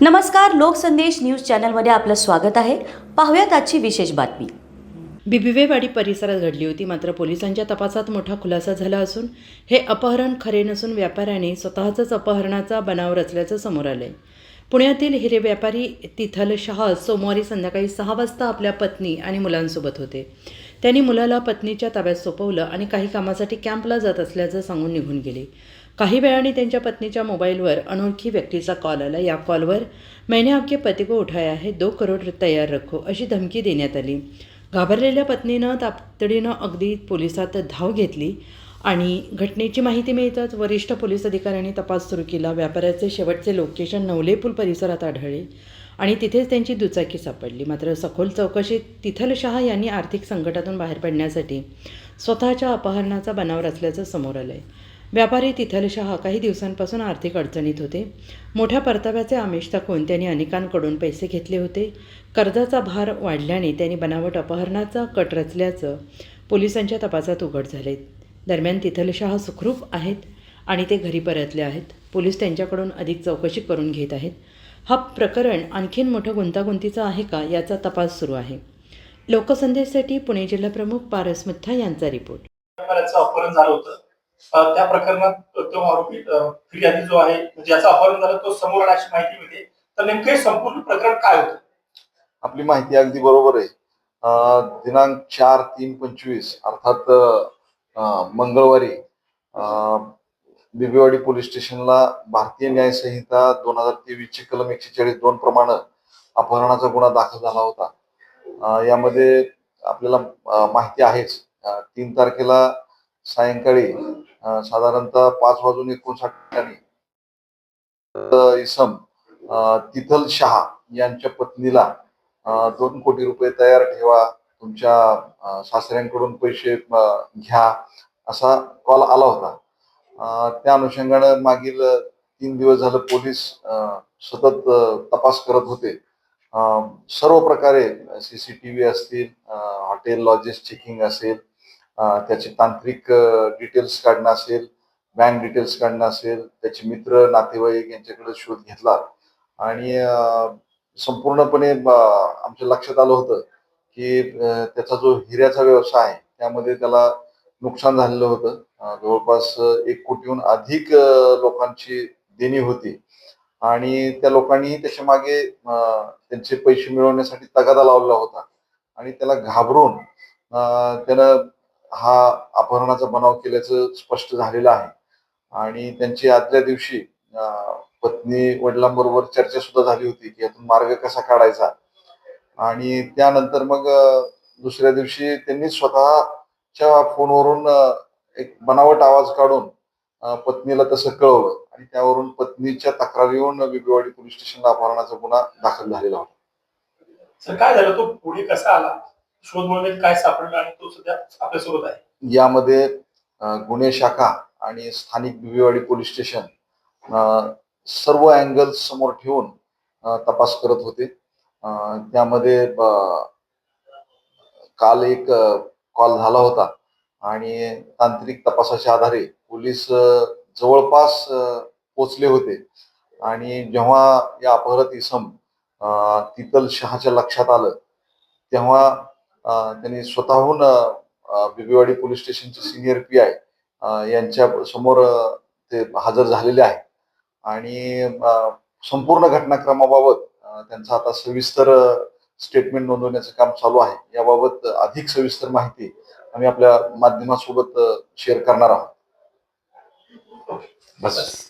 नमस्कार लोकसंदेश न्यूज चॅनलमध्ये आपलं स्वागत आहे. पाहूयात आजची विशेष बातमी. बिबिवेवाडी परिसरात घडली होती मात्र पोलिसांच्या तपासात मोठा खुलासा झाला असून हे अपहरण खरे नसून व्यापाऱ्याने स्वतःचंच अपहरणाचा बनाव रचल्याचं समोर आलंय. पुण्यातील हिरे व्यापारी तिथल शहा सोमवारी संध्याकाळी सहा वाजता आपल्या पत्नी आणि मुलांसोबत होते. त्यांनी मुलाला पत्नीच्या ताब्यात सोपवलं आणि काही कामासाठी कॅम्पला जात असल्याचं सांगून निघून गेले. काही वेळाने त्यांच्या पत्नीच्या मोबाईलवर अनोळखी व्यक्तीचा कॉल आला. या कॉलवर मैंने आपके पती को उठाया है दो करोड तयार रखो अशी धमकी देण्यात आली. घाबरलेल्या पत्नीनं तातडीनं अगदी पोलिसात धाव घेतली आणि घटनेची माहिती मिळताच वरिष्ठ पोलीस अधिकाऱ्यांनी तपास सुरू केला. व्यापाऱ्याचे शेवटचे लोकेशन नवले पूल परिसरात आढळले आणि तिथेच त्यांची दुचाकी सापडली. मात्र सखोल चौकशीत तिथल शहा यांनी आर्थिक संकटातून बाहेर पडण्यासाठी स्वतःच्या अपहरणाचा बनाव रचल्याचं समोर आलं आहे व्यापारी तिथल शहा काही दिवसांपासून आर्थिक अडचणीत होते. मोठ्या परताव्याचे आमिष दाखवून त्यांनी अनेकांकडून पैसे घेतले होते. कर्जाचा भार वाढल्याने त्यांनी बनावट अपहरणाचा कट रचल्याचं पोलिसांच्या तपासात उघड झाले दरम्यान तिथल शहा सुखरूप आहेत आणि ते घरी परतले आहेत. पोलीस त्यांच्याकडून अधिक चौकशी करून घेत आहेत. हा प्रकरण आणखीन मोठं गुंतागुंतीचं आहे का याचा तपास सुरू आहे. लोकसंदेशसाठी पुणे जिल्हाप्रमुख पारस मुथा यांचा रिपोर्ट. अपहरण झालं होतं. त्या प्रकरणात तो आरोपी फिर्यादी जो आहे म्हणजे ज्याचं अपहरण झाला तो समोर अशी माहिती मिळते. तर नेमकं संपूर्ण प्रकरण काय होतं? आपली माहिती अगदी बरोबर आहे. दिनांक चार तीन पंचवीस अर्थात मंगळवारी बिबेवाडी पोलीस स्टेशनला भारतीय न्याय संहिता दोन हजार तेवीस चे कलम एकशे चाळीस दोन प्रमाणे अपहरणाचा गुन्हा दाखल झाला होता. यामध्ये आपल्याला माहिती आहेच. तीन तारखेला सायंकाळी साधारणतः पाच वाजून एकोणसाठ ठिकाणी इसम तिथल शहा यांच्या पत्नीला दोन कोटी रुपये तयार ठेवा तुमच्या सासऱ्यांकडून पैसे घ्या असा कॉल आला होता. त्या अनुषंगानं मागील तीन दिवस झालं पोलीस सतत तपास करत होते. सर्व प्रकारे सीसीटीव्ही असतील हॉटेल लॉजेस चेकिंग असेल त्याचे तांत्रिक डिटेल्स काढणं असेल बँक डिटेल्स काढणं असेल त्याचे मित्र नातेवाईक यांच्याकडे शोध घेतला. आणि संपूर्णपणे आमच्या लक्षात आलं होतं की त्याचा जो हिऱ्याचा व्यवसाय आहे त्यामध्ये त्याला नुकसान झालेलं होतं. जवळपास एक कोटीहून अधिक लोकांची देणी होती. आणि त्या लोकांनी त्याच्यामागे त्यांचे पैसे मिळवण्यासाठी तगादा लावलेला होता. आणि त्याला घाबरून त्यानं हा अपहरणाचा बनाव केल्याचं स्पष्ट झालेलं आहे. आणि त्यांची आदल्या दिवशी पत्नी वडिलांबरोबर चर्चा सुद्धा झाली होती की यातून मार्ग कसा काढायचा. आणि त्यानंतर मग दुसऱ्या दिवशी त्यांनी स्वतःच्या फोनवरून एक बनावट आवाज काढून पत्नीला तसं कळवलं. आणि त्यावरून पत्नीच्या तक्रारीवरून बिबेवाडी पोलीस स्टेशनला अपहरणाचा गुन्हा दाखल झालेला होता. काय झालं? तो पुढे कसा आला? शोध मोहिमेत काय सापडलं आणि तो सध्या आपल्यासोबत आहे? यामध्ये अं, गुन्हे शाखा आणि स्थानिक बिबेवाडी पोलीस स्टेशन अं, सर्व अँगल समोर ठेवून अं, तपास करत होते. अं, त्यामध्ये ब- काल एक कॉल झाला होता आणि तांत्रिक तपासाच्या आधारे पोलीस अं, जवळपास अं, पोचले होते. आणि जेव्हा या अपहरत इसम अं, तितल शहाच्या लक्षात आलं तेव्हा त्यांनी स्वतःहून बिबीवाडी बिबेवाडी पोलीस स्टेशनचे सिनियर पी आय यांच्या समोर ते हजर झालेले आहे आणि संपूर्ण घटनाक्रमाबाबत त्यांचं आता सविस्तर स्टेटमेंट नोंदवण्याचं काम चालू आहे. याबाबत अधिक सविस्तर माहिती आम्ही आपल्या माध्यमासोबत शेअर करणार आहोत. बस.